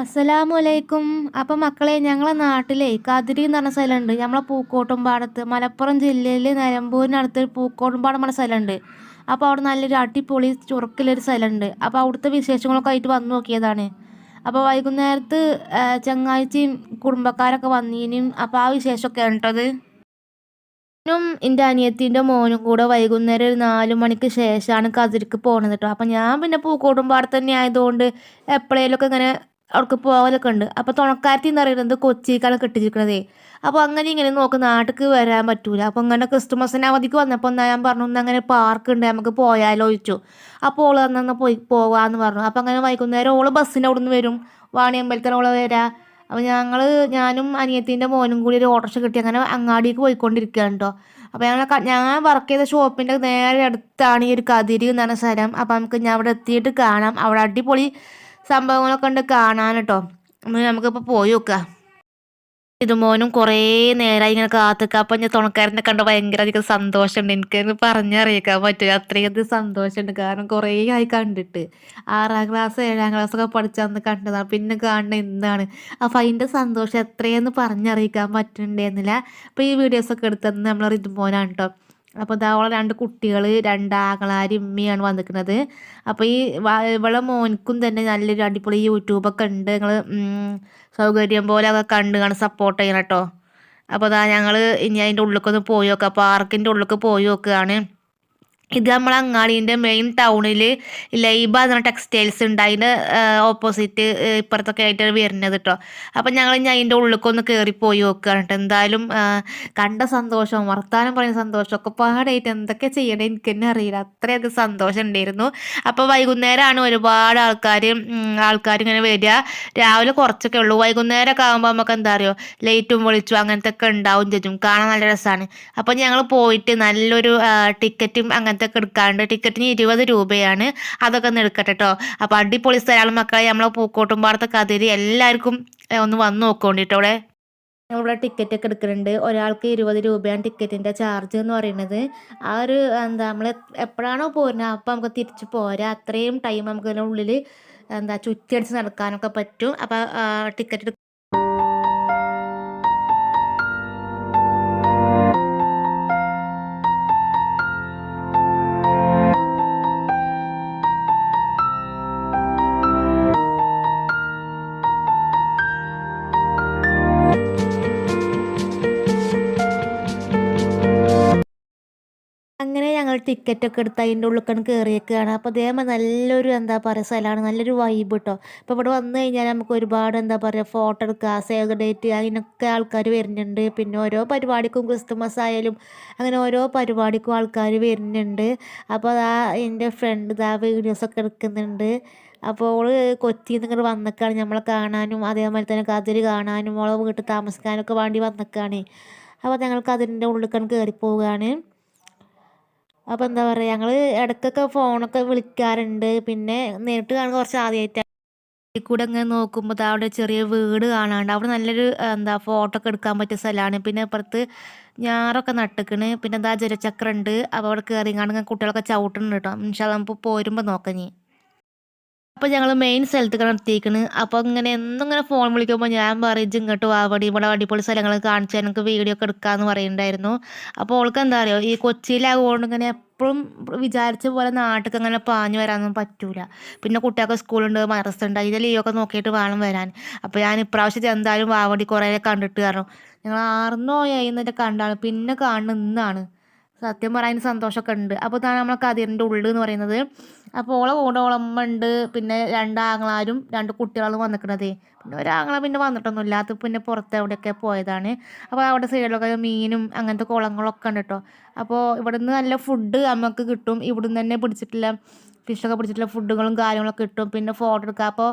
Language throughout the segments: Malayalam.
അസ്സലാമു അലൈക്കും അപ്പം മക്കളെ ഞങ്ങളെ നാട്ടിലെ കതിരി എന്ന് പറഞ്ഞ സ്ഥലമുണ്ട്. നമ്മളെ പൂക്കോട്ടുംപാടത്ത് മലപ്പുറം ജില്ലയിലെ നിലമ്പൂരിനടുത്ത് പൂക്കോട്ടുംപാടം പറഞ്ഞ സ്ഥലമുണ്ട്. അപ്പോൾ അവിടെ നല്ലൊരു അടിപൊളി ചുറുക്കിലൊരു സ്ഥലമുണ്ട്. അപ്പോൾ അവിടുത്തെ വിശേഷങ്ങളൊക്കെ ആയിട്ട് വന്നു നോക്കിയതാണ്. അപ്പോൾ വൈകുന്നേരത്ത് ചങ്ങാഴ്ചയും കുടുംബക്കാരൊക്കെ വന്നീനും അപ്പോൾ ആ വിശേഷമൊക്കെ ഉണ്ടത് എന്റെ അനിയത്തിന്റെ മോനും കൂടെ വൈകുന്നേരം ഒരു നാല് മണിക്ക് ശേഷമാണ് കതിരിക്ക് പോണത് കേട്ടോ. അപ്പം ഞാൻ പിന്നെ പൂക്കോട്ടുംപാടത്ത് തന്നെ ആയതുകൊണ്ട് എപ്പോഴേലൊക്കെ ഇങ്ങനെ അവർക്ക് പോകലൊക്കെ ഉണ്ട്. അപ്പോൾ തുണക്കാരത്തി എന്ന് പറയുന്നത് കൊച്ചിക്കാണ് കെട്ടിച്ചിരിക്കണതേ. അപ്പോൾ അങ്ങനെ ഇങ്ങനെ നോക്ക് നാട്ടിലേക്ക് വരാൻ പറ്റൂല. അപ്പോൾ അങ്ങനെ ക്രിസ്തുമസിന് അവധിക്ക് വന്നപ്പോൾ എന്നാൽ ഞാൻ പറഞ്ഞു ഒന്ന് അങ്ങനെ പാർക്ക് ഉണ്ട് നമുക്ക് പോയാലോ ചോദിച്ചു. അപ്പോൾ ഓൾ തന്നെ പോയി പോകാമെന്ന് പറഞ്ഞു. അപ്പോൾ അങ്ങനെ വൈകുന്നേരം ഓൾ ബസ്സിന്റെ അവിടെ നിന്ന് വരും. വാണിയമ്പലത്തിൽ ഓൾ വരാം. അപ്പോൾ ഞങ്ങൾ ഞാനും അനിയത്തിന്റെ മോനും കൂടി ഒരു ഓട്ടോറിക്ഷ കിട്ടി. അങ്ങനെ അങ്ങാടിക്ക് പോയിക്കൊണ്ടിരിക്കുകയാണ് കേട്ടോ അപ്പോൾ ഞങ്ങൾ ഞാൻ വർക്ക് ചെയ്ത ഷോപ്പിന്റെ നേരെ അടുത്താണ് ഈ ഒരു കതിരി എന്ന് പറഞ്ഞ സ്ഥലം. അപ്പോൾ നമുക്ക് ഞാൻ അവിടെ എത്തിയിട്ട് കാണാം. അവിടെ അടിപൊളി സംഭവങ്ങളൊക്കെ ഉണ്ട് കാണാൻ കേട്ടോ നമുക്കിപ്പോൾ പോയി നോക്കാം. ഇത് മോനും കുറേ നേരമായി ഇങ്ങനെ കാത്തുക്കാം. അപ്പം ഞാൻ തുണക്കാരനെ കണ്ട് ഭയങ്കര അധികം സന്തോഷമുണ്ട് എനിക്ക് പറഞ്ഞറിയിക്കാൻ പറ്റും. അത്രയും സന്തോഷമുണ്ട് കാരണം കുറേ ആയി കണ്ടിട്ട്. ആറാം ക്ലാസ് ഏഴാം ക്ലാസ് ഒക്കെ പഠിച്ചന്ന് കണ്ടതാണ് പിന്നെ കാണുന്ന എന്താണ് അപ്പം അതിന്റെ സന്തോഷം എത്രയെന്ന് പറഞ്ഞറിയിക്കാൻ പറ്റുന്നുണ്ടായിരുന്നില്ല അപ്പോൾ ഈ വീഡിയോസൊക്കെ എടുത്തത് നമ്മൾ റിതുമോനാണ് കേട്ടോ അപ്പോൾ ഇതാ രണ്ട് കുട്ടികൾ രണ്ട് ആങ്ങളാരും ഉമ്മയാണ് വന്നിരിക്കുന്നത് അപ്പോൾ ഈ ഇവളെ മോനിക്കും തന്നെ നല്ലൊരു അടിപൊളി യൂട്യൂബൊക്കെ ഉണ്ട്. നിങ്ങൾ സൗകര്യം പോലെ ഒക്കെ കണ്ട് കാണാൻ സപ്പോർട്ട് ചെയ്യണം കേട്ടോ അപ്പോൾ അതാ ഞങ്ങൾ ഇനി അതിന്റെ ഉള്ളിലേക്കൊന്ന് പോയി നോക്കാം. പാർക്കിന്റെ ഉള്ളിലേക്ക് പോയി നോക്കുകയാണ് ഇത് നമ്മൾ അങ്ങാടിന്റെ മെയിൻ ടൗണിൽ ലൈബ എന്ന ടെക്സ്റ്റൈൽസ് ഉണ്ട്. അതിന്റെ ഓപ്പോസിറ്റ് ഇപ്പുറത്തൊക്കെ ആയിട്ട് വരുന്നത് കേട്ടോ അപ്പം ഞങ്ങൾ ഇനി അതിന്റെ ഉള്ളിലേക്കൊന്ന് കയറിപ്പോയി പോയി നോക്കുകയാണ് കേട്ടോ എന്തായാലും കണ്ട സന്തോഷം വർത്താനം പറയുന്ന സന്തോഷം ഒക്കെ പാടായിട്ട് എന്തൊക്കെ ചെയ്യണേ എനിക്ക് തന്നെ അറിയില്ല. അത്രയധികം സന്തോഷം ഉണ്ടായിരുന്നു. അപ്പോൾ വൈകുന്നേരമാണ് ഒരുപാട് ആൾക്കാർ ആൾക്കാർ ഇങ്ങനെ വരിക. രാവിലെ കുറച്ചൊക്കെ ഉള്ളൂ. വൈകുന്നേരമൊക്കെ ആകുമ്പോൾ നമുക്ക് എന്താ അറിയോ? ലൈറ്റും വിളിച്ചു അങ്ങനത്തെ ഒക്കെ ഉണ്ടാവും ചേച്ചും കാണാൻ നല്ല രസമാണ്. അപ്പോൾ ഞങ്ങൾ പോയിട്ട് നല്ലൊരു ടിക്കറ്റും അങ്ങനെ അങ്ങനത്തെ ഒക്കെ എടുക്കാറുണ്ട്. ടിക്കറ്റിന് ഇരുപത് രൂപയാണ്. അതൊക്കെ ഒന്ന് എടുക്കട്ടെ കേട്ടോ അപ്പോൾ അടിപൊളി സ്ഥലമാണ് മക്കളെ. നമ്മളെ പൂക്കോട്ടുംപാടത്തെ കതിരി എല്ലാവർക്കും ഒന്ന് വന്ന് നോക്കോണ്ടിട്ടോ അവിടെ. ഇവിടെ ടിക്കറ്റ് ഒക്കെ എടുക്കുന്നുണ്ട്. ഒരാൾക്ക് ഇരുപത് രൂപയാണ് ടിക്കറ്റിന്റെ ചാർജ് എന്ന് പറയുന്നത്. ആ ഒരു എന്താ നമ്മൾ എപ്പോഴാണോ പോരുന്നത് അപ്പോൾ നമുക്ക് തിരിച്ച് പോരാ. അത്രയും ടൈം നമുക്ക് അതിനുള്ളിൽ എന്താ ചുറ്റടിച്ച് നടക്കാനൊക്കെ പറ്റും. അപ്പോൾ ടിക്കറ്റ് ഒക്കെ ടിക്കറ്റൊക്കെ എടുത്ത് അതിന്റെ ഉള്ളിൽ കയറിയേക്കുകയാണ് അപ്പോൾ അതേമ നല്ലൊരു എന്താ പറയുക സ്ഥലമാണ്. നല്ലൊരു വൈബ് കേട്ടോ അപ്പോൾ ഇവിടെ വന്നു കഴിഞ്ഞാൽ നമുക്ക് ഒരുപാട് എന്താ പറയുക ഫോട്ടോ എടുക്കുക സേവ് ഡേറ്റ് അതിനൊക്കെ ആൾക്കാർ വരുന്നുണ്ട്. പിന്നെ ഓരോ പരിപാടിക്കും ക്രിസ്തുമസ് ആയാലും അങ്ങനെ ഓരോ പരിപാടിക്കും ആൾക്കാർ വരുന്നുണ്ട്. അപ്പോൾ അതാ എന്റെ ഫ്രണ്ട് ഇതാ വീഡിയോസൊക്കെ എടുക്കുന്നുണ്ട്. അപ്പോൾ ഓൾ കൊച്ചിയിൽ നിന്ന് വന്നേക്കാണ് നമ്മളെ കാണാനും അതേമാതിരി തന്നെ കതിര് കാണാനും ഓളെ വീട്ടിൽ താമസിക്കാനൊക്കെ വേണ്ടി വന്നേക്കാണ്. അപ്പോൾ ഞങ്ങൾക്ക് അതിന്റെ ഉള്ളിൽ കയറി പോവുകയാണ് അപ്പോൾ എന്താ പറയുക ഞങ്ങൾ ഇടയ്ക്കൊക്കെ ഫോണൊക്കെ വിളിക്കാറുണ്ട്. പിന്നെ നേരിട്ട് കാണുമ്പോൾ കുറച്ച് ആദ്യമായിട്ടാണ് കൂടെ ഇങ്ങനെ നോക്കുമ്പോൾ അവിടെ ചെറിയ വീട് കാണാണ്ട് അവിടെ നല്ലൊരു എന്താ ഫോട്ടോ ഒക്കെ എടുക്കാൻ പറ്റിയ സ്ഥലമാണ് പിന്നെ അപ്പുറത്ത് ഞാറൊക്കെ നട്ടിക്കണ്. പിന്നെ എന്താ ജലചക്രം ഉണ്ട് അപ്പോൾ അവിടെ കയറി കാണുന്ന കുട്ടികളൊക്കെ ചവിട്ടുന്നുണ്ട് കേട്ടോ ഇൻഷാ നമുക്ക് പോരുമ്പോൾ നോക്കാം നീ അപ്പോൾ ഞങ്ങൾ മെയിൻ സ്ഥലത്ത് നടത്തിയിരിക്കുന്നത് അപ്പോൾ ഇങ്ങനെ ഇങ്ങനെ ഫോൺ വിളിക്കുമ്പോൾ ഞാൻ പറയും ഇങ്ങോട്ട് വാവടി ഇവിടെ അടിപൊളി സ്ഥലങ്ങൾ കാണിച്ചാൽ എനിക്ക് വീഡിയോ ഒക്കെ എടുക്കാമെന്ന് പറയുന്നുണ്ടായിരുന്നു അപ്പോൾ അവൾക്ക് എന്താ പറയുക ഈ കൊച്ചിയിലാകൊണ്ട് ഇങ്ങനെ എപ്പോഴും വിചാരിച്ച പോലെ നാട്ടിലേക്ക് അങ്ങനെ പാഞ്ഞു വരാനൊന്നും പറ്റൂല. പിന്നെ കുട്ടികൾക്ക് സ്കൂളുണ്ട് മദ്രസ ഉണ്ട് അതിന്റെ ലീവൊക്കെ നോക്കിയിട്ട് വേണം വരാൻ. അപ്പോൾ ഞാൻ ഇപ്രാവശ്യത്തെ എന്തായാലും വാവടി കുറേ കണ്ടിട്ട് കാരണം ഞങ്ങൾ ആർന്നോ ഏഴുന്നൊക്കെ കണ്ടാണ് പിന്നെ കാണുന്ന ഇന്നാണ്. സത്യം പറയാൻ സന്തോഷമൊക്കെ ഉണ്ട് അപ്പോൾ ഇതാണ് നമ്മളെ കതിരിന്റെ ഉള്ളിൽ എന്ന് പറയുന്നത്. അപ്പോൾ ഓളെ കൂടെ ഓളമ്മ ഉണ്ട് പിന്നെ രണ്ട് ആങ്ങളാരും രണ്ട് കുട്ടികളും വന്നിക്കണത്. പിന്നെ ഒരാങ്ങള പിന്നെ വന്നിട്ടൊന്നുമില്ല. അത് പിന്നെ പുറത്ത് എവിടെയൊക്കെ പോയതാണ്. അപ്പോൾ അവിടെ സൈഡിലൊക്കെ മീനും അങ്ങനത്തെ കുളങ്ങളൊക്കെ ഉണ്ട് കേട്ടോ അപ്പോൾ ഇവിടുന്ന് നല്ല ഫുഡ് നമുക്ക് കിട്ടും. ഇവിടുന്ന് തന്നെ പിടിച്ചിട്ടില്ല ഫിഷൊക്കെ പിടിച്ചിട്ടുള്ള ഫുഡുകളും കാര്യങ്ങളൊക്കെ കിട്ടും. പിന്നെ ഫോട്ടോ എടുക്കുക അപ്പോൾ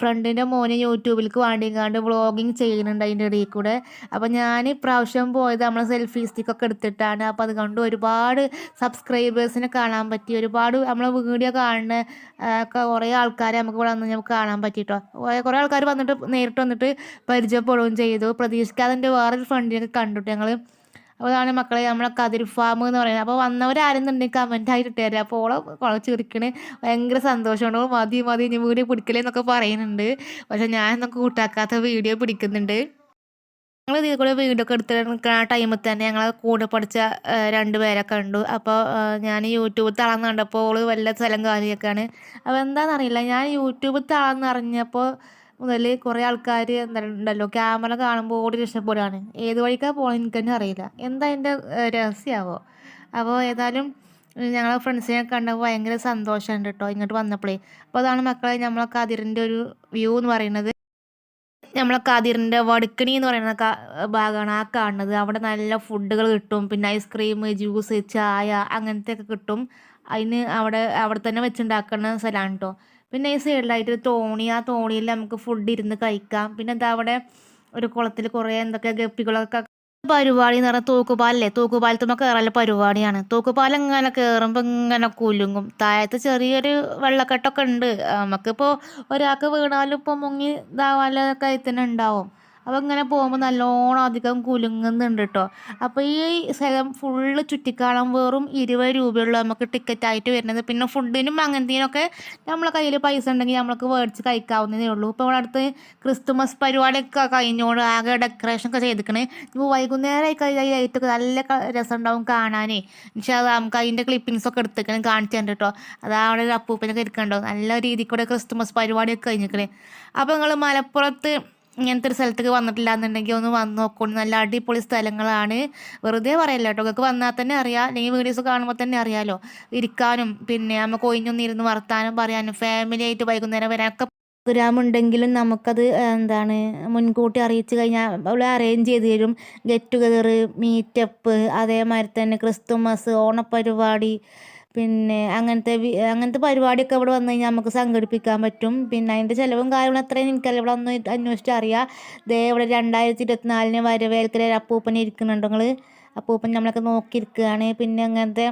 ഫ്രണ്ടിന്റെ മോനെ യൂട്യൂബിലേക്ക് വേണ്ടിങ്ങാണ്ട് വ്ളോഗിങ് ചെയ്യുന്നുണ്ട് അതിന്റെ ഇടയിൽ കൂടെ. അപ്പോൾ ഞാൻ ഇപ്രാവശ്യം പോയത് നമ്മൾ സെൽഫി സ്റ്റിക്കൊക്കെ എടുത്തിട്ടാണ്. അപ്പോൾ അത് കണ്ട് ഒരുപാട് സബ്സ്ക്രൈബേഴ്സിനെ കാണാൻ പറ്റി. ഒരുപാട് നമ്മളെ വീഡിയോ കാണുന്ന കുറേ ആൾക്കാരെ നമുക്ക് ഇവിടെ വന്ന് നമുക്ക് കാണാൻ പറ്റിയിട്ടോ കുറേ ആൾക്കാർ വന്നിട്ട് നേരിട്ട് വന്നിട്ട് പരിചയപ്പെടുകയും ചെയ്തു. പ്രതീക്ഷിക്കാതെ എന്റെ വേറൊരു ഫ്രണ്ടിനൊക്കെ കണ്ടിട്ട് ഞങ്ങൾ അപ്പോൾ അതാണ് മക്കളെ നമ്മളെ കതിർ ഫാം എന്ന് പറയുന്നത്. അപ്പോൾ വന്നവരാരെന്നുണ്ടെങ്കിൽ കമന്റ് ആയിട്ട് തരാം അപ്പോൾ ഓളെ കുളച്ച് ചിരിക്കണേ ഭയങ്കര സന്തോഷമാണ്. ഓൾ മതി മതി ഇനി വീഡിയോ പിടിക്കലേ എന്നൊക്കെ പറയുന്നുണ്ട്. പക്ഷെ ഞാൻ എന്നൊക്കെ കൂട്ടാക്കാത്ത വീഡിയോ പിടിക്കുന്നുണ്ട്. ഞങ്ങൾ ഇതിൽ കൂടെ വീഡിയോ ഒക്കെ എടുത്ത് നിൽക്കുന്ന ടൈമിൽ തന്നെ ഞങ്ങൾ കൂടെ പഠിച്ച രണ്ട് പേരെ കണ്ടു. അപ്പോൾ ഞാൻ യൂട്യൂബ് തളർന്ന് കണ്ടപ്പോൾ ഓൾ വല്ല സ്ഥലം കാര്യമൊക്കെയാണ് അപ്പോൾ എന്താണെന്നറിയില്ല ഞാൻ യൂട്യൂബ് തളർന്ന് അറിഞ്ഞപ്പോൾ മുതൽ കുറേ ആൾക്കാർ ഉണ്ടല്ലോ ക്യാമറ കാണുമ്പോൾ ഓടി രക്ഷപ്പെടുകയാണ് ഏത് വഴിക്കാണ് പോകണം എനിക്ക് തന്നെ അറിയില്ല. എന്താ എന്റെ രഹസ്യമാവോ അപ്പോൾ ഏതായാലും ഞങ്ങളെ ഫ്രണ്ട്സിനെ കണ്ടപ്പോൾ ഭയങ്കര സന്തോഷമുണ്ട് കേട്ടോ ഇങ്ങോട്ട് വന്നപ്പോഴേ അപ്പോൾ അതാണ് മക്കളെ നമ്മളെ കതിരിന്റെ ഒരു വ്യൂ എന്ന് പറയുന്നത്. നമ്മളെ കതിറിന്റെ വടുക്കണി എന്ന് പറയുന്ന ഭാഗമാണ് ആ കാണുന്നത്. അവിടെ നല്ല ഫുഡുകൾ കിട്ടും. പിന്നെ ഐസ്ക്രീം ജ്യൂസ് ചായ അങ്ങനത്തെ ഒക്കെ കിട്ടും. അതിന് അവിടെ അവിടെ തന്നെ വെച്ചുണ്ടാക്കുന്ന സ്ഥലമാണ് കേട്ടോ പിന്നെ ഈ സൈഡിലായിട്ട് തോണി ആ തോണിയിൽ നമുക്ക് ഫുഡ് ഇരുന്ന് കഴിക്കാം. പിന്നെ എന്താ അവിടെ ഒരു കുളത്തിൽ കുറേ എന്തൊക്കെ ഗപ്പികളൊക്കെ പരിപാടി എന്ന് പറഞ്ഞാൽ തൂക്കുപാലല്ലേ തൂക്കുപാലത്തുമ്പോൾ കയറല്ല പരിപാടിയാണ്. തൂക്കുപാലം ഇങ്ങനെ കയറുമ്പോൾ ഇങ്ങനെ കുലുങ്ങും. താഴത്ത് ചെറിയൊരു വെള്ളക്കെട്ടൊക്കെ ഉണ്ട്. നമുക്കിപ്പോൾ ഒരാൾക്ക് വീണാലും ഇപ്പോൾ മുങ്ങി ഇതാവാനൊക്കെ ഉണ്ടാവും. അപ്പോൾ ഇങ്ങനെ പോകുമ്പോൾ നല്ലോണം അധികം കുലുങ്ങുന്നുണ്ട് കേട്ടോ അപ്പോൾ ഈ സ്ഥലം ഫുള്ള് ചുറ്റിക്കാണാൻ വെറും ഇരുപത് രൂപയുള്ളൂ നമുക്ക് ടിക്കറ്റ് ആയിട്ട് വരുന്നത്. പിന്നെ ഫുഡിനും അങ്ങനത്തേനൊക്കെ നമ്മളെ കയ്യിൽ പൈസ ഉണ്ടെങ്കിൽ നമ്മൾക്ക് മേടിച്ച് കഴിക്കാവുന്നതേ ഉള്ളൂ. ഇപ്പോൾ ഇവിടെ അടുത്ത് ക്രിസ്തുമസ് പരിപാടിയൊക്കെ കഴിഞ്ഞോണ്ട് ആകെ ഡെക്കറേഷൻ ഒക്കെ ചെയ്തിക്കണേ. ഇപ്പോൾ വൈകുന്നേരമായി ലൈറ്റൊക്കെ നല്ല രസം ഉണ്ടാവും കാണാനേ. പക്ഷേ നമുക്ക് അതിന്റെ ക്ലിപ്പിങ്സ് ഒക്കെ എടുത്തേക്കണം കാണിച്ചു തരണ്ട കേട്ടോ അതാ അവിടെ ഒരു അപ്പൂപ്പനൊക്കെ ഇരിക്കണ്ടോ നല്ല രീതിക്കൂടെ ക്രിസ്തുമസ് പരിപാടിയൊക്കെ കഴിഞ്ഞിരിക്കണേ അപ്പോൾ നിങ്ങൾ മലപ്പുറത്ത് ഇങ്ങനത്തെ ഒരു സ്ഥലത്തേക്ക് വന്നിട്ടില്ല എന്നുണ്ടെങ്കിൽ ഒന്ന് വന്ന് നോക്കണം നല്ല അടിപൊളി സ്ഥലങ്ങളാണ്. വെറുതെ പറയല്ല കേട്ടോ. നിങ്ങൾക്ക് വന്നാൽ തന്നെ അറിയാം. അല്ലെങ്കിൽ വീഡിയോസ് കാണുമ്പോൾ തന്നെ അറിയാമല്ലോ ഇരിക്കാനും പിന്നെ നമുക്ക് ഒഴിഞ്ഞൊന്ന് ഇരുന്ന് വർത്താനം പറയാനും ഫാമിലി ആയിട്ട് വൈകുന്നേരം വരാനൊക്കെ പ്രോഗ്രാം ഉണ്ടെങ്കിലും നമുക്കത് എന്താണ് മുൻകൂട്ടി അറിയിച്ചു കഴിഞ്ഞാൽ അവൾ അറേഞ്ച് ചെയ്ത് തരും. ഗെറ്റ് ടുഗദർ മീറ്റപ്പ് അതേമാതിരി തന്നെ ക്രിസ്തുമസ് ഓണപ്പരിപാടി പിന്നെ അങ്ങനത്തെ അങ്ങനത്തെ പരിപാടിയൊക്കെ ഇവിടെ വന്നു കഴിഞ്ഞാൽ നമുക്ക് സംഘടിപ്പിക്കാൻ പറ്റും. പിന്നെ അതിന്റെ ചിലവും കാര്യങ്ങളും അത്രയും എനിക്കല്ല ഇവിടെ ഒന്ന് അന്വേഷിച്ച് അറിയാം. ദേ ഇവിടെ രണ്ടായിരത്തി ഇരുപത്തിനാലിന് വരവേൽക്കൽ അപ്പൂപ്പൻ ഇരിക്കുന്നുണ്ട് നിങ്ങൾ അപ്പൂപ്പൻ നമ്മളൊക്കെ നോക്കിയിരിക്കുകയാണ് പിന്നെ അങ്ങനത്തെ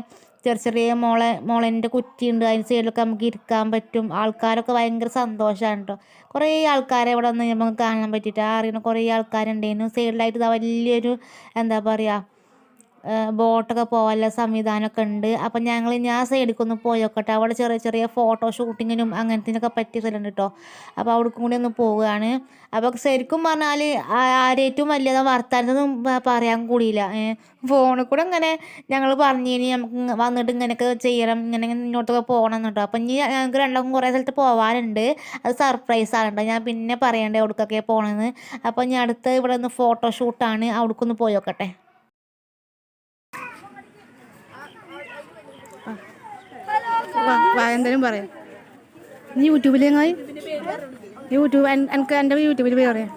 ചെറിയ ചെറിയ മോളെ മോളന്റെ കുറ്റിയുണ്ട്. അതിന് സൈഡിലൊക്കെ നമുക്ക് ഇരിക്കാൻ പറ്റും. ആൾക്കാരൊക്കെ ഭയങ്കര സന്തോഷമാണ് കേട്ടോ. കുറേ ആൾക്കാരെ ഇവിടെ വന്ന് നമുക്ക് കാണാൻ പറ്റിയിട്ട്. അറിയുന്ന കുറേ ആൾക്കാരുണ്ടായിരുന്നു സൈഡിലായിട്ട് വലിയൊരു എന്താ പറയുക ബോട്ടൊക്കെ പോകാനുള്ള സംവിധാനമൊക്കെ ഉണ്ട്. അപ്പം ഞങ്ങൾ ഞാൻ സൈഡിലേക്ക് ഒന്ന് പോയോക്കട്ടെ. അവിടെ ചെറിയ ചെറിയ ഫോട്ടോ ഷൂട്ടിങ്ങിനും അങ്ങനത്തിനൊക്കെ പറ്റിയ സ്ഥലമുണ്ട് കേട്ടോ അപ്പോൾ അവിടേക്കും കൂടി ഒന്ന് പോവുകയാണ്. അപ്പോൾ ശരിക്കും പറഞ്ഞാൽ ആരേറ്റവും വലിയ വർത്താനത്തൊന്നും പറയാൻ കൂടിയില്ല. ഫോണിൽ കൂടെ ഇങ്ങനെ ഞങ്ങൾ പറഞ്ഞു ഇനി നമുക്ക് വന്നിട്ട് ഇങ്ങനെയൊക്കെ ചെയ്യണം. ഇങ്ങനെ ഇങ്ങോട്ടൊക്കെ പോകണം എന്നുണ്ടോ അപ്പം ഇനി ഞങ്ങൾക്ക് രണ്ടാൾക്കും കുറേ സ്ഥലത്ത് പോകാനുണ്ട് അത് സർപ്രൈസ് ആണ് ഞാൻ പിന്നെ പറയണ്ടേ അവിടേക്കൊക്കെ പോകണമെന്ന് അപ്പം ഇനി അടുത്ത് ഇവിടെ നിന്ന് ഫോട്ടോഷൂട്ടാണ് അവിടേക്കൊന്ന് പോയോക്കട്ടെ. എന്തെങ്കിലും പറയാം. നീ യൂട്യൂബിലെങ്ങായി യൂട്യൂബ് എനിക്ക് എന്റെ യൂട്യൂബിൽ പേര് പറയാം.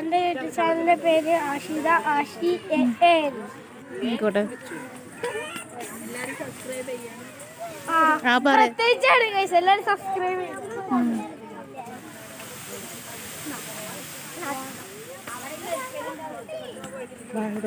എന്റെ യൂട്യൂബ് ചാനലിന്റെ പേര് ആഷിത ആഷി എ എൻ ആയിക്കോട്ടെ. ആ എല്ലാവരും സബ്സ്ക്രൈബ് അങ്ങനെ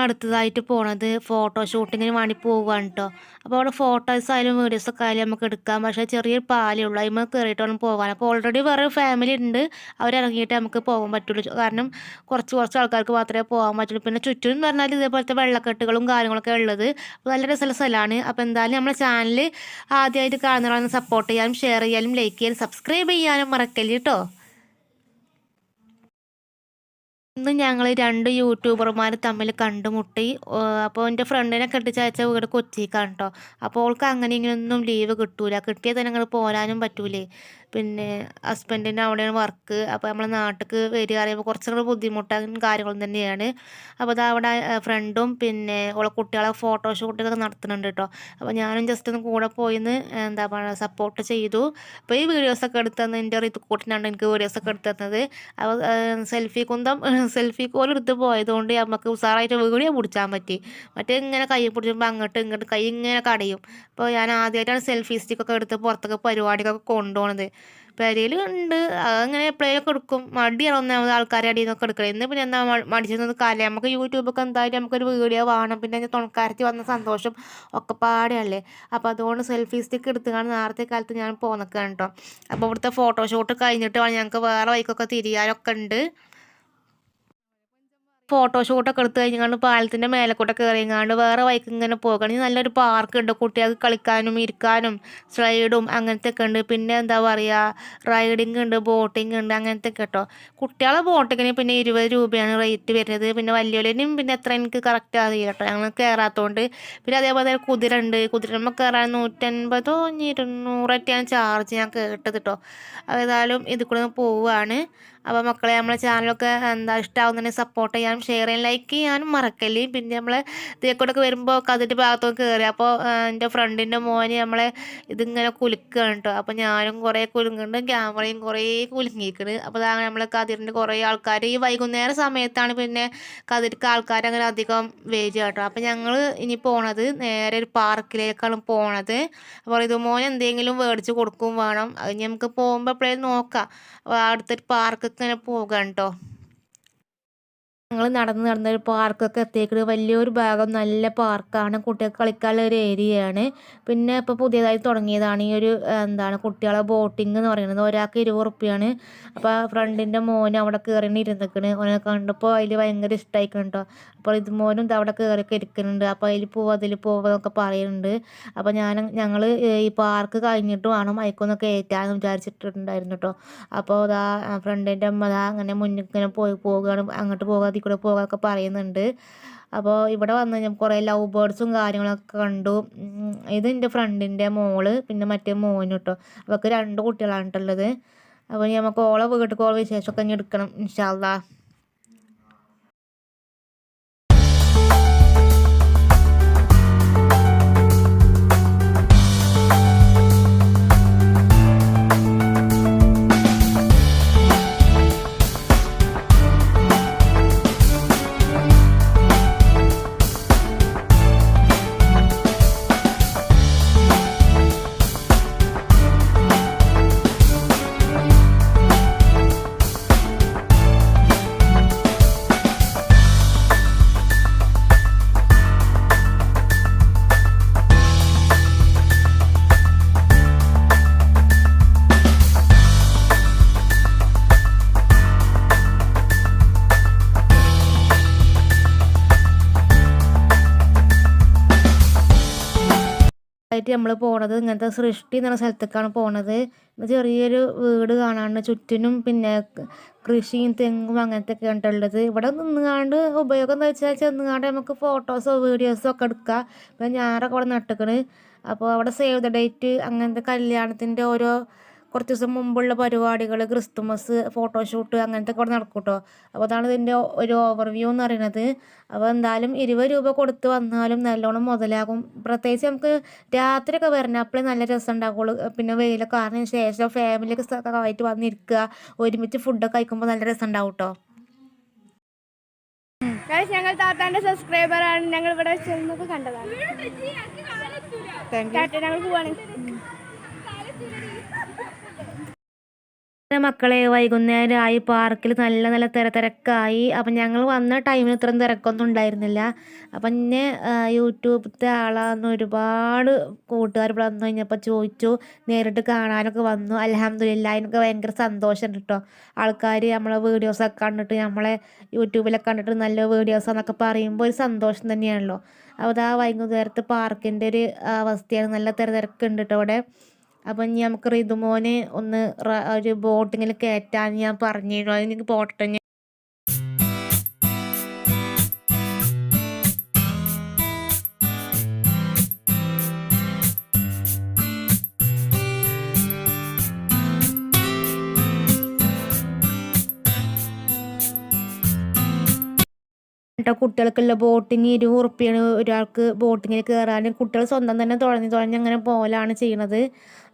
ഞങ്ങൾ അടുത്തതായിട്ട് പോണത് ഫോട്ടോ ഷൂട്ടിങ്ങിന് വേണ്ടി പോവുകയാണ് കേട്ടോ അപ്പോൾ അവിടെ ഫോട്ടോസ് ആയാലും വീഡിയോസ് ഒക്കെ ആയാലും നമുക്ക് എടുക്കാം. പക്ഷേ ചെറിയൊരു പാലേ ഉള്ളൂ. അതിന് കയറിയിട്ട് വേണം പോകാൻ. അപ്പോൾ ഓൾറെഡി വേറെ ഫാമിലി ഉണ്ട്. അവരിറങ്ങിയിട്ട് നമുക്ക് പോകാൻ പറ്റുള്ളൂ. കാരണം കുറച്ച് കുറച്ച് ആൾക്കാർക്ക് മാത്രമേ പോകാൻ പറ്റുള്ളൂ. പിന്നെ ചുറ്റും എന്ന് പറഞ്ഞാൽ ഇതേപോലത്തെ വെള്ളക്കെട്ടുകളും കാര്യങ്ങളൊക്കെ ഉള്ളത് അപ്പോൾ നല്ല രസമുള്ള സ്ഥലമാണ്. അപ്പോൾ എന്തായാലും നമ്മുടെ ചാനൽ ആദ്യമായിട്ട് കാണുന്നവരാണ് സപ്പോർട്ട് ചെയ്യാനും ഷെയർ ചെയ്യാനും ലൈക്ക് ചെയ്യാനും സബ്സ്ക്രൈബ് ചെയ്യാനും മറക്കല്ലേ കേട്ടോ ഇന്ന് ഞങ്ങൾ രണ്ട് യൂട്യൂബർമാർ തമ്മിൽ കണ്ടുമുട്ടി അപ്പോൾ എന്റെ ഫ്രണ്ടിനെ കെട്ടിച്ചയച്ച വീട് കൊച്ചിക്കാണ് കേട്ടോ അപ്പോൾ അവൾക്ക് അങ്ങനെ ഇങ്ങനെയൊന്നും ലീവ് കിട്ടൂല. കിട്ടിയാൽ തന്നെ ഞങ്ങൾ പോരാനും പറ്റൂലേ. പിന്നെ ഹസ്ബൻഡിന് അവിടെയാണ് വർക്ക് അപ്പോൾ നമ്മളെ നാട്ടിലേക്ക് വരിക പറയുമ്പോൾ കുറച്ചുകൂടെ ബുദ്ധിമുട്ടും കാര്യങ്ങളും തന്നെയാണ്. അപ്പോൾ അത് അവിടെ ഫ്രണ്ടും പിന്നെ ഓളെ കുട്ടികളെ ഫോട്ടോഷൂട്ടൊക്കെ നടത്തുന്നുണ്ട് കേട്ടോ അപ്പോൾ ഞാനും ജസ്റ്റ് ഒന്ന് കൂടെ പോയിന്ന് എന്താ പറയുക സപ്പോർട്ട് ചെയ്തു. അപ്പോൾ ഈ വീഡിയോസൊക്കെ എടുത്തന്ന് എന്റെ റിത്തുക്കൂട്ടിനാണ് എനിക്ക് വീഡിയോസൊക്കെ എടുത്തു തന്നത്. അപ്പോൾ സെൽഫി കുന്തം സെൽഫി കോൽ എടുത്ത് പോയതുകൊണ്ട് നമുക്ക് ഉഷാറായിട്ട് വീഡിയോ പിടിച്ചാൽ പറ്റി. മറ്റേ ഇങ്ങനെ കൈ പിടിച്ചുമ്പോൾ അങ്ങോട്ട് ഇങ്ങോട്ട് കൈ ഇങ്ങനെ കടയും. അപ്പോൾ ഞാൻ ആദ്യമായിട്ടാണ് സെൽഫി സ്റ്റിക്കൊക്കെ എടുത്ത് പുറത്തൊക്കെ പരിപാടിക്കൊക്കെ കൊണ്ടുപോകുന്നത് പെരയിൽ ഉണ്ട്. അങ്ങനെ എപ്പോഴേലൊക്കെ കൊടുക്കും മടിയാണ് ഒന്നാമത് ആൾക്കാരെ അടിയിൽ നിന്നൊക്കെ എടുക്കണം ഇന്ന് പിന്നെ എന്താ മടിച്ചത് കാലം നമുക്ക് യൂട്യൂബൊക്കെ എന്തായാലും നമുക്കൊരു വീഡിയോ വേണം. പിന്നെ തുണക്കാരത്തി വന്ന സന്തോഷം ഒക്കെ പാടെയല്ലേ? അപ്പോൾ അതുകൊണ്ട് സെൽഫി സ്റ്റിക്ക് എടുത്തുകൊണ്ട് നേരത്തെ കാലത്ത് ഞാൻ പോന്നൊക്കെ കേട്ടോ അപ്പോൾ ഇവിടുത്തെ ഫോട്ടോഷൂട്ട് കഴിഞ്ഞിട്ട് വേണം ഞങ്ങൾക്ക് വേറെ വൈക്കൊക്കെ തിരിയാനൊക്കെ ഉണ്ട്. ഫോട്ടോഷൂട്ടൊക്കെ എടുത്ത് കഴിഞ്ഞാണ്ട് പാലത്തിന്റെ മേലെ കൂടെ കയറിയങ്ങാണ്ട് വേറെ വൈക്ക് ഇങ്ങനെ പോകണമെങ്കിൽ നല്ലൊരു പാർക്ക് ഉണ്ട്. കുട്ടികൾക്ക് കളിക്കാനും ഇരിക്കാനും സ്ലൈഡും അങ്ങനത്തെ ഒക്കെ ഉണ്ട്. പിന്നെ എന്താ പറയുക റൈഡിങ് ഉണ്ട് ബോട്ടിങ് ഉണ്ട് അങ്ങനത്തെ ഒക്കെ കേട്ടോ. കുട്ടികളെ ബോട്ടിങ്ങിന് പിന്നെ ഇരുപത് രൂപയാണ് റേറ്റ് വരുന്നത്. പിന്നെ വലിയവരും പിന്നെ എത്ര എനിക്ക് കറക്റ്റ് അറിയില്ല കേട്ടോ. ഞങ്ങൾ കയറാത്തതുകൊണ്ട് പിന്നെ അതേപോലെ തന്നെ കുതിര ഉണ്ട് കുതിരമ്മ കയറാൻ നൂറ്റൻപതോ ഇരുന്നൂറൊക്കെയാണ് ചാർജ് ഞാൻ കേട്ടത് കേട്ടോ. ഏതായാലും ഇതിൽ കൂടെ പോവുകയാണ്. അപ്പോൾ മക്കളെ നമ്മളെ ചാനലൊക്കെ എന്താ ഇഷ്ടമാവുന്നതിനെ സപ്പോർട്ട് ചെയ്യാനും ഷെയർ ചെയ്യാനും ലൈക്ക് ചെയ്യാനും മറക്കല്ലേ? പിന്നെ നമ്മൾ ഇതിലേക്കൂടെയൊക്കെ വരുമ്പോൾ കതിന്റെ ഭാഗത്തൊക്കെ കയറി അപ്പോൾ എന്റെ ഫ്രണ്ടിന്റെ മോന് നമ്മളെ ഇതിങ്ങനെ കുലുക്കുകയാണ് കേട്ടോ അപ്പോൾ ഞാനും കുറേ കുലുങ്ങുന്നുണ്ട് ക്യാമറയും കുറേ കുലുങ്ങിയിരിക്കുന്നത് അപ്പോൾ അതാണ് നമ്മളെ കതിരിന്റെ കുറേ ആൾക്കാർ ഈ വൈകുന്നേര സമയത്താണ് പിന്നെ കതിർക്ക് ആൾക്കാർ അങ്ങനെ അധികം വരിക കേട്ടോ അപ്പോൾ ഞങ്ങൾ ഇനി പോണത് നേരെ ഒരു പാർക്കിലേക്കാണ് പോണത്. അപ്പോൾ ഇത് മോൻ എന്തെങ്കിലും മേടിച്ച് കൊടുക്കും വേണം. അത് നമുക്ക് പോകുമ്പോൾ എപ്പോഴും നോക്കാം. അടുത്തൊരു പാർക്ക് ഇങ്ങനെ പോകാം കേട്ടോ ഞങ്ങൾ നടന്ന് നടന്ന ഒരു പാർക്കൊക്കെ എത്തിയേക്കുന്നത് വലിയൊരു ഭാഗം നല്ല പാർക്കാണ്. കുട്ടികൾക്ക് കളിക്കാനുള്ള ഒരു ഏരിയയാണ്. പിന്നെ ഇപ്പോൾ പുതിയതായി തുടങ്ങിയതാണ് ഈ ഒരു എന്താണ് കുട്ടികളെ ബോട്ടിംഗ് എന്ന് പറയുന്നത്. ഒരാൾക്ക് ഇരുപത് റുപ്യാണ്. അപ്പോൾ ഫ്രണ്ടിന്റെ മോന് അവിടെ കയറി ഇരുന്നിക്കണ്. ഓനെ കണ്ടപ്പോൾ അതിൽ ഭയങ്കര ഇഷ്ടമായിക്കണം കേട്ടോ അപ്പോൾ ഇത് മോനും ഇത് അവിടെ കയറിയൊക്കെ ഇരിക്കുന്നുണ്ട്. അപ്പോൾ അതിൽ പോവുക അതിൽ പോവുക എന്നൊക്കെ പറയുന്നുണ്ട്. അപ്പോൾ ഞാൻ ഞങ്ങൾ ഈ പാർക്ക് കഴിഞ്ഞിട്ട് വേണം അയക്കൊന്നൊക്കെ ഏറ്റാന്ന് വിചാരിച്ചിട്ടുണ്ടായിരുന്നു കേട്ടോ അപ്പോൾ അതാ ഫ്രണ്ടിന്റെ അമ്മ അങ്ങനെ മുന്നിൽ ഇങ്ങനെ പോയി പോവുകയാണ് അങ്ങോട്ട് പോകാതെ ഇതിൽ കൂടെ പോകാനൊക്കെ പറയുന്നുണ്ട്. അപ്പോൾ ഇവിടെ വന്ന് കഴിഞ്ഞാൽ കുറേ ലവ് ബേർഡ്സും കാര്യങ്ങളൊക്കെ കണ്ടു. ഇത് എന്റെ ഫ്രണ്ടിന്റെ മോൾ പിന്നെ മറ്റേ മോനും കേട്ടോ അവൾക്ക് രണ്ട് കുട്ടികളാണ് കേട്ടുള്ളത് അപ്പോൾ നമുക്ക് ഓളെ വീട്ടിൽ ഓളെ വിശേഷമൊക്കെ ഇനി എടുക്കണം ഇൻഷാല്ലാ ആയിട്ട് നമ്മൾ പോണത് ഇങ്ങനത്തെ സൃഷ്ടി എന്ന സ്ഥലത്തേക്കാണ് പോണത്. ചെറിയൊരു വീട് കാണാണ്ട് ചുറ്റിനും പിന്നെ കൃഷിയും തെങ്ങും അങ്ങനത്തെ ഒക്കെ ഉണ്ടുള്ളത് ഇവിടെ നിന്നുകാണ്ട് ഉപയോഗം എന്ന് വെച്ചാൽ ചെന്നുകാണ്ട് നമുക്ക് ഫോട്ടോസോ വീഡിയോസോ ഒക്കെ എടുക്കാം. ഇപ്പം ഞാനൊക്കെ അവിടെ നട്ടിക്കണ്. അപ്പോൾ അവിടെ സേവ് ദ ഡേറ്റ് അങ്ങനത്തെ കല്യാണത്തിന്റെ ഓരോ കുറച്ച് ദിവസം മുമ്പുള്ള പരിപാടികൾ ക്രിസ്തുമസ് ഫോട്ടോഷൂട്ട് അങ്ങനത്തെ ഒക്കെ നടക്കും കേട്ടോ അപ്പോൾ അതാണ് ഇതിന്റെ ഒരു ഓവർവ്യൂ എന്ന് പറയുന്നത്. അപ്പോൾ എന്തായാലും ഇരുപത് രൂപ കൊടുത്ത് വന്നാലും നല്ലോണം മുതലാകും. പ്രത്യേകിച്ച് നമുക്ക് രാത്രിയൊക്കെ വരണം അപ്പോഴേ നല്ല രസം ഉണ്ടാകുള്ളൂ പിന്നെ വെയിലൊക്കെ ആറിന് ശേഷം ഫാമിലിയൊക്കെ ആയിട്ട് വന്നിരിക്കുക ഒരുമിച്ച് ഫുഡൊക്കെ കഴിക്കുമ്പോൾ നല്ല രസം ഉണ്ടാവും കേട്ടോ ഞങ്ങൾ താത്താന്റെ സബ്സ്ക്രൈബർ ആണ്. ഞങ്ങൾ ഇവിടെ ചെന്നൊക്കെ കണ്ടതാണ്. ഞങ്ങൾ പോവാണ്. മക്കളെ വൈകുന്നേരം ആയി പാർക്കിൽ നല്ല നല്ല തിര തിരക്കായി അപ്പം ഞങ്ങൾ വന്ന ടൈമിൽ ഇത്രയും തിരക്കൊന്നും ഉണ്ടായിരുന്നില്ല. അപ്പം എന്നെ യൂട്യൂബിലത്തെ ആളാന്ന് ഒരുപാട് കൂട്ടുകാർ ഇവിടെ വന്നു കഴിഞ്ഞപ്പോൾ ചോദിച്ചു. നേരിട്ട് കാണാനൊക്കെ വന്നു. അലഹമ്മദില്ല എനിക്ക് ഭയങ്കര സന്തോഷമുണ്ട് കേട്ടോ ആൾക്കാർ നമ്മളെ വീഡിയോസൊക്കെ കണ്ടിട്ട് നമ്മളെ യൂട്യൂബിലൊക്കെ കണ്ടിട്ട് നല്ല വീഡിയോസാന്നൊക്കെ പറയുമ്പോൾ ഒരു സന്തോഷം തന്നെയാണല്ലോ. അപ്പോൾ ആ വൈകുന്നേരത്ത് പാർക്കിന്റെ ഒരു അവസ്ഥയാണ് നല്ല തിര തിരക്കുണ്ട് കേട്ടോ അവിടെ അപ്പം ഇനി നമുക്ക് റിതുമോനെ ഒന്ന് ഒരു ബോട്ടിങ്ങിൽ കയറ്റാൻ ഞാൻ പറഞ്ഞിരുന്നു. അതിന് പോട്ടെ കേട്ടോ. കുട്ടികൾക്കുള്ള ബോട്ടിങ് ഇരുപത് ഒരാൾക്ക് ബോട്ടിങ്ങിൽ കയറാൻ കുട്ടികൾ സ്വന്തം തന്നെ തുഴഞ്ഞ് തുഴഞ്ഞ് അങ്ങനെ പോലാണ് ചെയ്യണത്.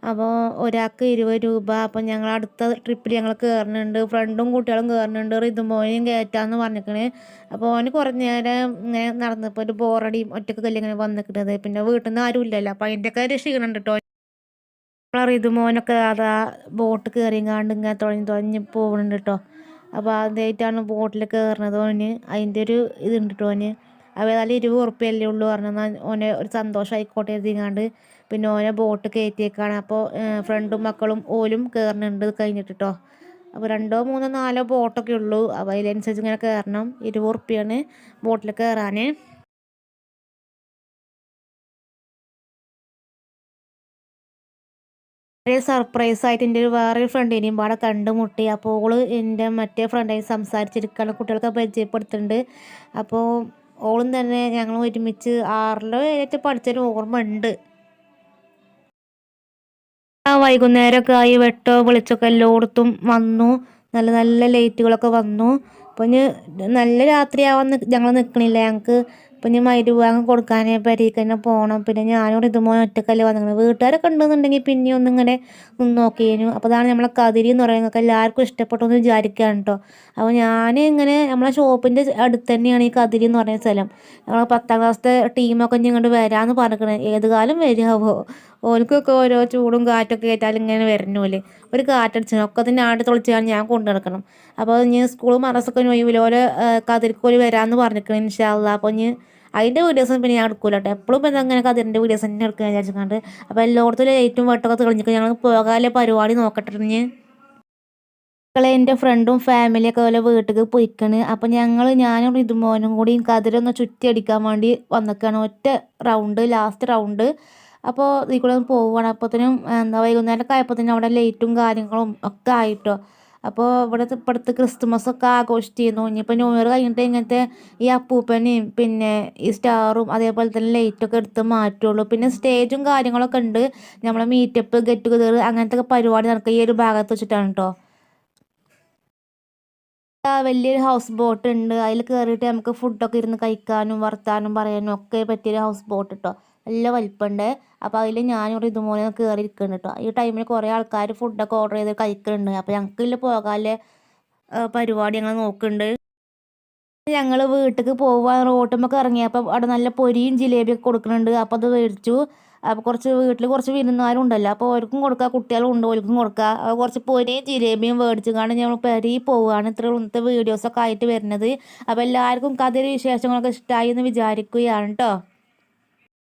അപ്പോൾ ഒരാൾക്ക് ഇരുപത് രൂപ. അപ്പോൾ ഞങ്ങൾ അടുത്ത ട്രിപ്പിൽ ഞങ്ങൾ കയറുന്നുണ്ട് ഫ്രണ്ടും കുട്ടികളും കയറുന്നുണ്ട് റിതുമോനെയും കയറ്റാന്ന് പറഞ്ഞിരിക്കണ് അപ്പോൾ ഓന് കുറഞ്ഞ നേരം ഇങ്ങനെ നടന്നപ്പോൾ ഒരു ബോറടിയും ഒറ്റയ്ക്ക് കല്ല് ഇങ്ങനെ വന്നിക്കിട്ടത് പിന്നെ വീട്ടിൽ നിന്ന് ആരും ഇല്ലല്ലോ. അപ്പോൾ അതിന്റെയൊക്കെ ഒരു ക്ഷീണം കേട്ടോ റിതുമോനൊക്കെ അതാ ബോട്ട് കാണ്ട് ഇങ്ങനെ തുഴഞ്ഞ് തുഴഞ്ഞ് പോകുന്നുണ്ട് കേട്ടോ അപ്പോൾ ആദ്യമായിട്ടാണ് ബോട്ടിൽ കയറുന്നത് ഓന്. അതിന്റെ ഒരു ഇതുണ്ട് കേട്ടോ ഓന് ഏതായാലും ഇരുപത് ഉറുപ്പ്യല്ലേ ഉള്ളൂ പറഞ്ഞാൽ ഓനെ ഒരു സന്തോഷം ആയിക്കോട്ടെ എഴുതിങ്ങാണ്ട് പിന്നെ ഓനെ ബോട്ട് കയറ്റിയേക്കാണ്. അപ്പോൾ ഫ്രണ്ടും മക്കളും ഓലും കയറുന്നുണ്ട് ഇത് കഴിഞ്ഞിട്ട് കേട്ടോ അപ്പോൾ രണ്ടോ മൂന്നോ നാലോ ബോട്ടൊക്കെ ഉള്ളൂ. അപ്പോൾ അതിനനുസരിച്ച് ഇങ്ങനെ കയറണം ഇരുപത് ഉറുപ്പ്യാണ് ബോട്ടിൽ കയറാൻ ഒരു സർപ്രൈസ് ആയിട്ട് എന്റെ ഒരു വേറൊരു ഫ്രണ്ടിനെയും പാടെ കണ്ടുമുട്ടി. അപ്പോൾ ഓൾ എന്റെ മറ്റേ ഫ്രണ്ടായി സംസാരിച്ചിരിക്കുകയാണ് കുട്ടികൾക്ക് പരിചയപ്പെടുത്തുന്നുണ്ട്. അപ്പോൾ ഓളും തന്നെ ഞങ്ങൾ ഒരുമിച്ച് ആറിലോ ഏറ്റവും പഠിച്ചൊരു ഓർമ്മ ഉണ്ട് ആ വൈകുന്നേരമൊക്കെ ആയി വെട്ടോ വിളിച്ചൊക്കെ എല്ലായിടത്തും വന്നു. നല്ല നല്ല ലൈറ്റുകളൊക്കെ വന്നു. അപ്പോൾ ഇനി നല്ല രാത്രിയാവാൻ ഞങ്ങൾ നിൽക്കണില്ല ഞങ്ങൾക്ക് ഇപ്പം ഇനി മരുവാങ്ങ് കൊടുക്കാൻ പരിക്ക് തന്നെ പോകണം പിന്നെ ഞാനും ഇതുപോലെ ഒറ്റക്കല്ല വന്നിരുന്നത് വീട്ടുകാരൊക്കെ ഉണ്ടെന്നുണ്ടെങ്കിൽ പിന്നെ ഒന്നും ഇങ്ങനെ നോക്കിയേനു അപ്പോൾ അതാണ് നമ്മളെ കതിരി എന്ന് പറയുന്നത്. എല്ലാവർക്കും ഇഷ്ടപ്പെട്ടു എന്ന് വിചാരിക്കുകയാണ് കേട്ടോ അപ്പോൾ ഞാൻ ഇങ്ങനെ നമ്മളെ ഷോപ്പിന്റെ അടുത്ത് തന്നെയാണ് ഈ കതിരി എന്ന് പറയുന്ന സ്ഥലം. നമ്മളെ പത്താം ക്ലാസ്സിലെ ടീമൊക്കെ ഇങ്ങോട്ട് വരാമെന്ന് പറഞ്ഞിരിക്കണേ ഏത് കാലം വരാവോ ഓൽക്കൊക്കെ ഓരോ ചൂടും കാറ്റൊക്കെ ഏറ്റാലും ഇങ്ങനെ വരണോൽ. ഒരു കാറ്റടിച്ചു ഒക്കെ തന്നെ ആണ്ട് തുളിച്ചാൽ ഞാൻ കൊണ്ടു നടക്കണം. അപ്പോൾ ഇനി സ്കൂളും മറസൊക്കെ ഒഴിവില്ല ഓരോ കതിരിക്കോലി വരാമെന്ന് പറഞ്ഞിരിക്കണം ഇൻഷാല്ല അപ്പോൾ ഇനി അതിന്റെ വീഡിയോസ് പിന്നെ ഞാൻ എടുക്കൂല കേട്ടോ. എപ്പോഴും ഇപ്പം അങ്ങനെ കതിരിന്റെ വീഡിയോസ് തന്നെ എടുക്കുക വിചാരിച്ചിട്ടുണ്ട് അപ്പോൾ എല്ലായിടത്തും ഏറ്റവും വെട്ടമൊക്കെ തെളിഞ്ഞിട്ട് ഞങ്ങൾ പോകാതെ പരിപാടി നോക്കട്ടെ ഇനി. മക്കളെ എന്റെ ഫ്രണ്ടും ഫാമിലിയൊക്കെ അതുപോലെ വീട്ടിൽ പോയിക്കണ്. അപ്പം ഞങ്ങൾ ഞാനും ഇതുമോനും കൂടി കതിരൊന്ന് ചുറ്റി അടിക്കാൻ വേണ്ടി വന്നിക്കാണ്. ഒറ്റ റൗണ്ട് ലാസ്റ്റ് റൗണ്ട് അപ്പോൾ ഇതിൽ കൂടെ ഒന്ന് പോവുകയാണ് അപ്പോഴത്തേനും എന്താ വൈകുന്നേരമൊക്കെ ആയപ്പോഴത്തേനും അവിടെ ലൈറ്റും കാര്യങ്ങളും ഒക്കെ ആയിട്ടോ. അപ്പോൾ ഇവിടെ ഇപ്പോഴത്തെ ക്രിസ്മസ് ഒക്കെ ആഘോഷിച്ചിരുന്നു. ഇനിയിപ്പോൾ ന്യൂ ഇയർ കഴിഞ്ഞിട്ട് ഇങ്ങനത്തെ ഈ അപ്പൂപ്പനെയും പിന്നെ ഈ സ്റ്റാറും അതേപോലെ തന്നെ ലൈറ്റൊക്കെ എടുത്ത് മാറ്റുള്ളൂ. പിന്നെ സ്റ്റേജും കാര്യങ്ങളൊക്കെ ഉണ്ട്. നമ്മളെ മീറ്റപ്പ് ഗെറ്റ് ടുഗദർ അങ്ങനത്തെ പരിപാടി നടക്കുക ഈ ഒരു ഭാഗത്ത് വെച്ചിട്ടാണ് കേട്ടോ വലിയൊരു ഹൗസ് ബോട്ട് ഉണ്ട്. അതിൽ കയറിയിട്ട് നമുക്ക് ഫുഡൊക്കെ ഇരുന്ന് കഴിക്കാനും വർത്താനും പറയാനും ഒക്കെ പറ്റിയൊരു ഹൗസ് ബോട്ട് കേട്ടോ നല്ല വലിപ്പമുണ്ട്. അപ്പോൾ അതിൽ ഞാനും ഇതുപോലെ കയറി ഇരിക്കുന്നുണ്ട് കേട്ടോ. ഈ ടൈമിൽ കുറേ ആൾക്കാർ ഫുഡൊക്കെ ഓർഡർ ചെയ്ത് കഴിക്കുന്നുണ്ട് അപ്പോൾ ഞങ്ങൾക്ക് ഇതിൽ പോകാനുള്ള പരിപാടി ഞങ്ങൾ നോക്കുന്നുണ്ട്. ഞങ്ങൾ വീട്ടിലേക്ക് പോവാൻ ഇറങ്ങി. ഇറങ്ങിയപ്പോൾ അവിടെ നല്ല പൊരിയും ജിലേബിയൊക്കെ കൊടുക്കുന്നുണ്ട്. അപ്പോൾ അത് മേടിച്ചു. അപ്പോൾ കുറച്ച് വീട്ടിൽ കുറച്ച് വിരുന്നുകാരും ഉണ്ടല്ലോ. അപ്പോൾ അവർക്കും കൊടുക്കുക കുട്ടികളും ഉണ്ട് അവർക്കും കൊടുക്കുക കുറച്ച് പൊരിയും ജിലേബിയും മേടിച്ചു കാരണം ഞങ്ങൾ പെരി പോവുകയാണ് ഇത്ര ഇന്നത്തെ വീഡിയോസൊക്കെ ആയിട്ട് വരുന്നത്. അപ്പോൾ എല്ലാവർക്കും കഥയുടെ വിശേഷങ്ങളൊക്കെ ഇഷ്ടമായി എന്ന് വിചാരിക്കുകയാണ് കേട്ടോ.